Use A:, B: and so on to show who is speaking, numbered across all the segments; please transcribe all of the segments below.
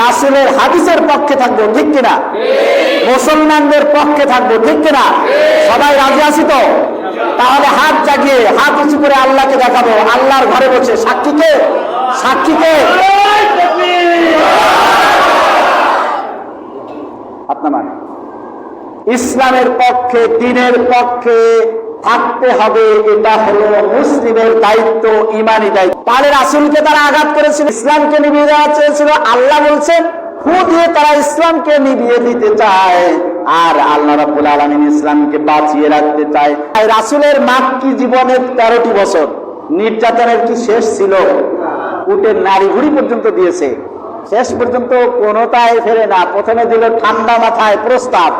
A: রাসুলের হাদিসের পক্ষে থাকব, ঠিক কিনা? মুসলমানদের পক্ষে থাকব, ঠিক কিনা? সবাই রাজি আছি তো? তাহলে হাত জাগিয়ে, হাত উঁচু করে আল্লাহকে দেখাবো। আল্লাহর ঘরে বসে সাক্ষীকে সাক্ষীকে আপনার ইসলামের পক্ষে, দিনের পক্ষে থাকতে হবে, এটা হলো মুসলিমের দায়িত্ব ইমানি দায়িত্ব। তাহলে রাসুলকে তারা আঘাত করেছিল, ইসলামকে নিভিয়ে দেওয়া চেয়েছিল, আল্লাহ বলছেন ফু তারা ইসলামকে নিভিয়ে দিতে চায়, আর আল্লাহ রাব্বুল আলামিন ইসলামকে বাঁচিয়ে রাখতে চায়। রাসুলের মাক্কি জীবনের তেরোটি বছর? নির্যাতনের কি শেষ ছিল? উটের নারী ঘুড়ি পর্যন্ত দিয়েছে। শেষ পর্যন্ত কোনোটাই ফেরে না। প্রথমে দিল ঠান্ডা মাথায় প্রস্তাব।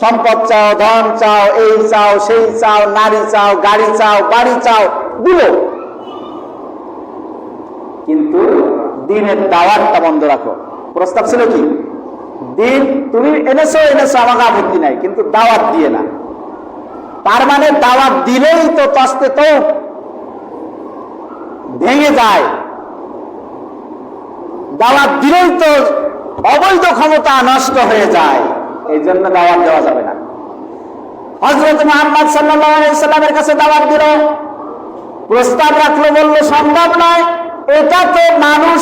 A: সম্পদ চাও, ধন চাও, এই চাও, সেই চাও, নারী চাও, গাড়ি চাও, বাড়ি চাও দিল কিন্তু দিনের দাওয়াতটা বন্ধ রাখো। প্রস্তাব ছিল কি? দিন তুমি এনেছো এনেছো, আমাকে আপত্তি নাই, কিন্তু দাওয়াত দিয়ে না। তার মানে দাওয়াত দিলেই তো তস্তে তো ভেঙে যায়। দাওয়াত দিলেই তো অবৈধ ক্ষমতা নষ্ট হয়ে যায়। এই জন্য দাওয়াত দেওয়া যাবে না। হজরত মোহাম্মদ সাল্লামের কাছে দাওয়াত দিল। প্রস্তাব রাখল, বলল, সম্ভব নয়। এটা তো মানুষ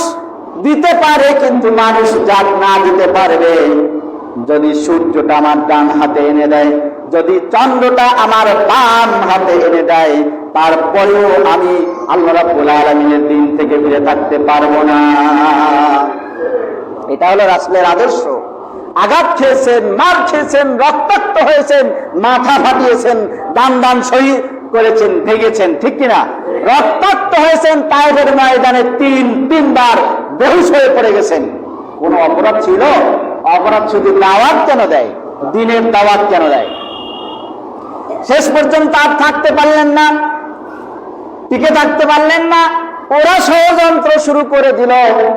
A: দিতে পারে, কিন্তু মানুষ যাক না দিতে পারবে। যদি সূর্যটা আমার ডান হাতে এনে দেয়, যদি চন্দ্রটা আমার বাম হাতে এনে দেয়, তারপরেও আমি আল্লাহ রাব্বুল দিন থেকে ফিরে থাকতে পারব না। এটা হলো রাসূলের আদর্শ। আঘাত খেয়েছেন, মার খেয়েছেন, রক্তাক্ত হয়েছেন, মাথা ফাটিয়েছেন, দান দান শহীদ করেছেন, ভেঙেছেন, ঠিক কিনা? রক্তাক্ত হয়েছেন তাইফের ময়দানে তিন, তিনবার বেহুশ হয়ে পড়ে গেছেন। কোন অপরাধ ছিল? অপরাধ শুধু দাওয়াত কেন দেয়? দিনের দাওয়াত কেন দেয়? শেষ পর্যন্ত আর থাকতে পারলেন না, টিকে থাকতে পারলেন না, ওরা ষড়যন্ত্র শুরু করে দিল।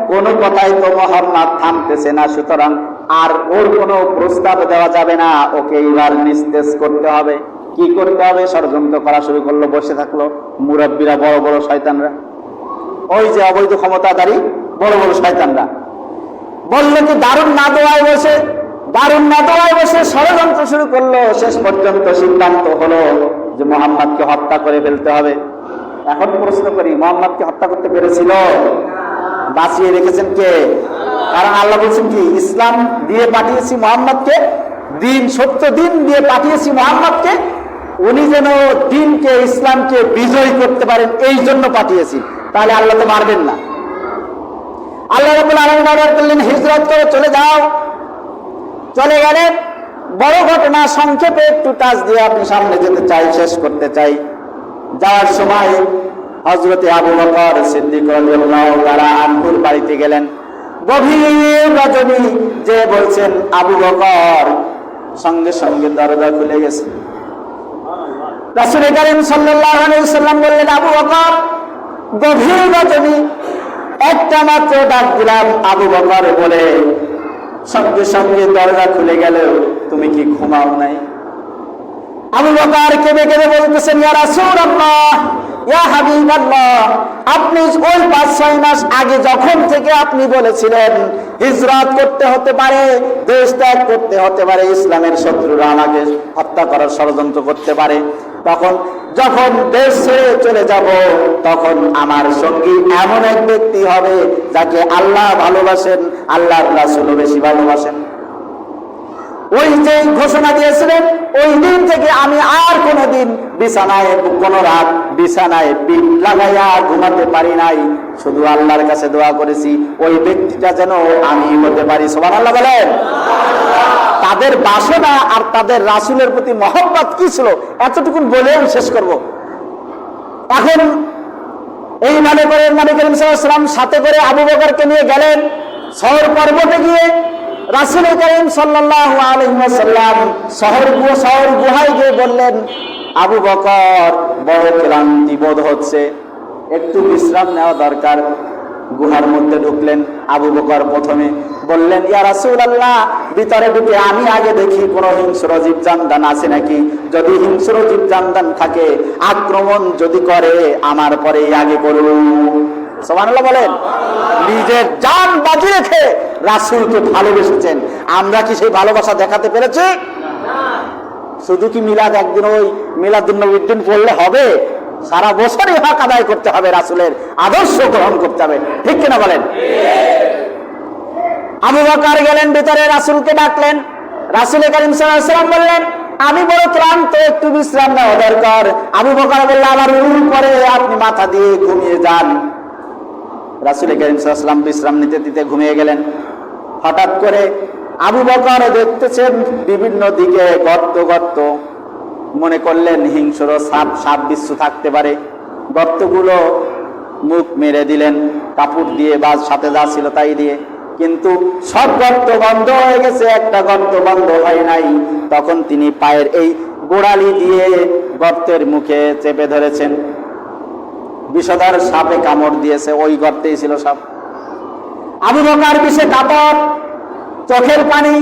A: কোন কথাই তো মোহাম্মদ থামতেছে না, সুতরাং আর ওর কোনো প্রস্তাব দেওয়া যাবে না। ওকে এবার নিস্তেজ করতে হবে। কি করতে হবে? ষড়যন্ত্র করা শুরু করল, বসে থাকল। মুরব্বীরা, বড় বড় শয়তানরা। ওই যে অবৈধ ক্ষমতাধারী, বড় বড় শয়তানরা। বলল কি, দারুণ না দোয়ায় বসে, দারুণ না দোয়ায় বসে ষড়যন্ত্র শুরু করল। শেষ পর্যন্ত সিদ্ধান্ত হলো যে মোহাম্মদকে হত্যা করে ফেলতে হবে। এখন প্রশ্ন করি, মোহাম্মদকে হত্যা করতে পেরেছিল? বাঁচিয়ে রেখেছেন কে? কারণ আল্লাহ বলছেন কি, ইসলাম দিয়ে পাঠিয়েছি মোহাম্মদকে, দিন, সত্য দিন দিয়ে পাঠিয়েছি মোহাম্মদকে, উনি যেন দিনকে, ইসলামকে বিজয়ী করতে পারেন, এই জন্য পাঠিয়েছি। তাহলে আল্লাহ তো মারবেন না। আল্লাহ অর্ডার করলেন হিজরত করে চলে যাও। চলে গেলেন বড় ঘটনা, সংক্ষেপে একটু টাচ দিয়ে আপনি সামনে যেতে চাই, শেষ করতে চাই। যাওয়ার সময় হজরতে আবু বকর সিদ্দিক তাআলা আনহুর বাড়িতে গেলেন। গভীর রজনী যে বলছেন, আবু বকর, সঙ্গে সঙ্গে দরজা খুলে গেছে। রাসূল করিম সাল্লাম বললেন, আবু বকর, গভীর রজনী, একটা মাত্র ডাক দিলাম। আবু বকর বলে, সঙ্গে সঙ্গে দরজা খুলে গেল তুমি কি ঘুমাও নাই? আবু বকর কেঁদে কেঁদে বলতেছেন আপনি ওই পাঁচ, ছয় মাস আগে যখন থেকে আপনি বলেছিলেন, হিজরত করতে হতে পারে, দেশ ত্যাগ করতে হতে পারে, ইসলামের শত্রুরা আমাকে হত্যা করার ষড়যন্ত্র করতে পারে, তখন যখন দেশ ছেড়ে চলে যাব, তখন আমার সঙ্গী এমন এক ব্যক্তি হবে যাকে আল্লাহ ভালোবাসেন, আল্লাহর রাসূলও বেশি ভালোবাসেন। ওই যে ঘোষণা দিয়েছিলেন, ওই দিন থেকে আমি আর কোনোদিন বিছানায় কোন রাত বিছানায় পিঠ লাগাইয়া ঘুমাতে পারি নাই। শুধু আল্লাহর কাছে দোয়া করেছি, ওই ব্যক্তিটা যেন আমি হতে পারি। সবার আল্লাহ বলেন। তাদের বাসনা আর তাদের রাসুলের প্রতি মহব্বত কি ছিল? এতটুকুন বলে আমি শেষ করব। এখন এই মানে করে মানে করিম সাল্লাম সাথে করে আবু বকরকে নিয়ে গেলেন। শহর পর্বতে গিয়ে রাসুল করিম সাল্লাহ আলহিমাসাল্লাম শহর শহর গুহায় গিয়ে বললেন, আবু বকর বড় ক্লান্তি বোধ হচ্ছে। একটু বিশ্রাম নেওয়া দরকার। গুহার মধ্যে ঢুকলেন আবু বকর প্রথমে। বললেন, ইয়া রাসূল আল্লাহ ভিতরে ঢুকে আমি আগে দেখি কোন হিংস্র জীব জানদান আছে নাকি? যদি হিংস্র জীব জানদান থাকে, আক্রমণ যদি করে, আমার পরে আগে করুন। সোমানুল্লাহ বলেন, নিজের জান বাজি রেখে রাসুলকে ভালোবেসেছেন। আমরা কি সেই ভালোবাসা দেখাতে পেরেছি? শুধু কি মিলাদ একদিন ওই মিলাদুন্নবীর দিন পড়লে হবে? সারা বছরই হক আদায় করতে হবে, রাসুলের আদর্শ গ্রহণ করতে হবে। ঠিক কিনা বলেন? আবু বকার গেলেন, ভিতরে রাসুলকে ডাকলেন। রাসুল করিম সাল্লাম বললেন, আমি বড় ক্লান্ত, একটু বিশ্রাম নেওয়া দরকার। আবু বকার বললে, আমার উল পরে আপনি মাথা দিয়ে ঘুমিয়ে যান। রাসুল করিম সাল্লাম বিশ্রাম নিতে দিতে ঘুমিয়ে গেলেন। হঠাৎ করে আবু বকর দেখতেছেন বিভিন্ন দিকে গর্ত গর্ত। মনে করলেন হিংস্র সাপ সাপ বিশ্ব থাকতে পারে। গর্তগুলো মুখ মেরে দিলেন, কাপড় দিয়ে বা সাথে যা ছিল তাই দিয়ে। কিন্তু সব গর্ত বন্ধ হয়ে গেছে, একটা গর্ত বন্ধ হয় নাই। তখন তিনি পায়ের এই গোড়ালি দিয়ে গর্তের মুখে চেপে ধরেছেন। বিষধর সাপে কামড় দিয়েছে, ওই গর্তেই ছিল সাপ। আবু বকার বিষে কাপড় চোখের পানি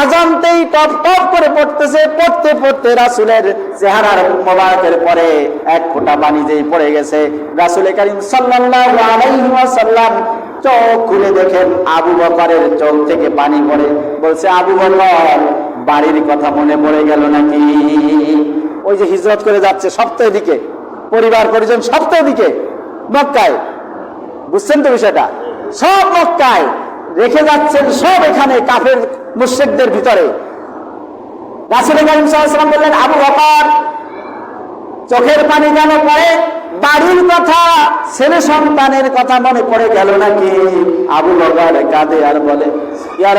A: অজান্তেই টপ টপ করে পড়তেছে, পড়তে পড়তে রাসুলের চেহারার মোবারকের পরে এক ফোঁটা পানি যেই পড়ে গেছে, রাসুল করিম ওয়াসাল্লাম চোখ খুলে দেখেন আবু বকরের চোখ থেকে পানি পড়ে। বলছে, আবু বকর, বাড়ির কথা মনে পড়ে গেল নাকি? ওই যে হিজরত করে যাচ্ছে সপ্তাহ দিকে। পরিবার পরিজন সপ্তাহ দিকে মক্কায়। বুঝছেন তো বিষয়টা? সব মক্কায় রেখে যাচ্ছেন সব এখানে কাফের, মুশ্রিকদের ভিতরে। রাসুল করিম বললেন, আবু বকর, চোখের পানি কেন পড়ে? বাড়ির কথা, ছেলে সন্তানের কথা মনে পড়ে গেল নাকি? আবু বকর কাঁদে আর বলে, ইয়া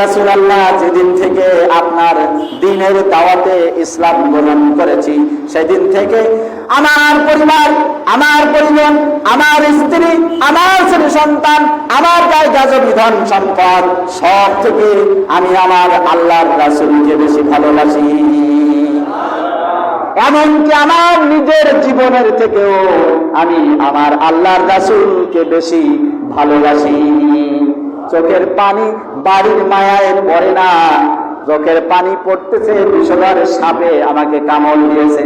A: যেদিন থেকে আপনার দিনের দাওয়াতে ইসলাম গ্রহণ করেছি, সেদিন থেকে আমার পরিবার, আমার পরিজন, আমার স্ত্রী, আমার ছেলে সন্তান, আমার জায়গা বিধান সম্পদ, সব থেকে আমি আমার আল্লাহর রাসূলকে বেশি ভালোবাসি। এমনকি আমার নিজের জীবনের থেকেও আমি আমার আল্লাহর রাসূলকে বেশি ভালোবাসি। চোখের পানি বাড়ির মায়ায় পড়ে না। চোখের পানি পড়তেছে বিষধর সাপে আমাকে কামড় দিয়েছে।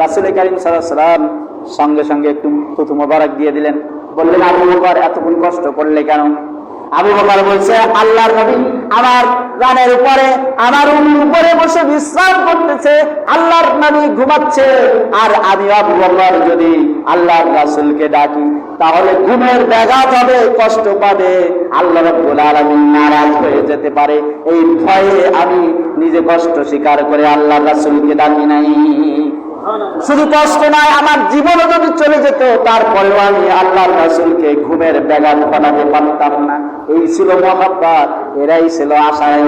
A: রাসুল করিম সাল্লাম সঙ্গে সঙ্গে একটু থুতু মোবারক দিয়ে দিলেন। বললেন, আবু বকর এতক্ষণ কষ্ট করলে কেন? আবু বকর বলছে, আল্লাহর নবী আমার রানের উপরে, আমার উপরে বসে বিশ্রাম করতেছে, আল্লাহর নবী ঘুমাচ্ছে। আর আমি আবু বকর যদি আল্লাহর রাসূলকে ডাকি, তাহলে ঘুমের ব্যাঘাত হবে, কষ্ট পাবে। আল্লাহ রাব্বুল আলামিন নারাজ হয়ে যেতে পারে। এই ভয়ে আমি নিজে কষ্ট স্বীকার করে আল্লাহর রাসুলকে ডাকি নাই। শুধু কষ্ট নয়, আমার জীবনও যদি চলে যেত, তারপরেও আমি আল্লাহ রাসুলকে ঘুমের ব্যাঘাত বানাতে পারতাম না। এই ছিল মহাব্বাত, এরাই ছিল আশায়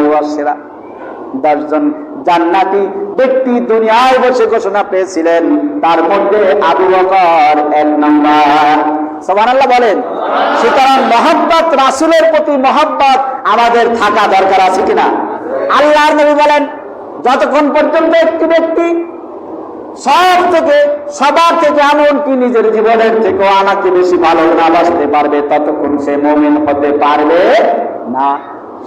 A: দশজন জান্নাতি ব্যক্তি দুনিয়ায় বসে ঘোষণা পেয়েছিলেন, তার মধ্যে আবু বকর এক নম্বর। সবার আল্লাহ বলেন, সুতরাং মহাব্বত, রাসুলের প্রতি মহাব্বত আমাদের থাকা দরকার আছে কিনা? আল্লাহ নবী বলেন, যতক্ষণ পর্যন্ত একটি ব্যক্তি সব থেকে, সবার থেকে এমনকি নিজের জীবনের থেকেও আমাকে বেশি ভালো না বাঁচতে পারবে, ততক্ষণ সে মমিন হতে পারবে না।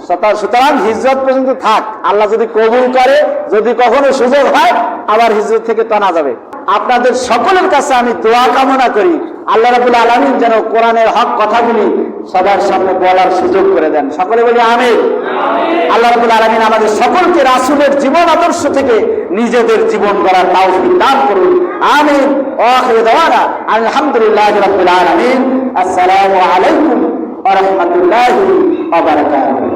A: সুতরাং- সুতরাং হিজরত পর্যন্ত থাক। আল্লাহ যদি কবুল করে, যদি কখনো সুযোগ হয়, আবার হিজরত থেকে টানা যাবে। আপনাদের সকলের কাছে আমি দোয়া কামনা করি। আল্লাহ রাবুল আলমিন যেন কোরআনের হক কথাগুলি সবার সামনে বলার সুযোগ করে দেন। সকলে বলি আমির আল্লাহ রাবুল আলমিন আমাদের সকলকে রাসুলের জীবন আদর্শ থেকে নিজেদের জীবন করার তাওফিক দান করুন। আমি ওয়াখির দাওয়ানা আলহামদুলিল্লাহ রাব্বিল আলামিন। আসসালামু আলাইকুম ওয়া রাহমাতুল্লাহি ওয়া বারাকাতুহু।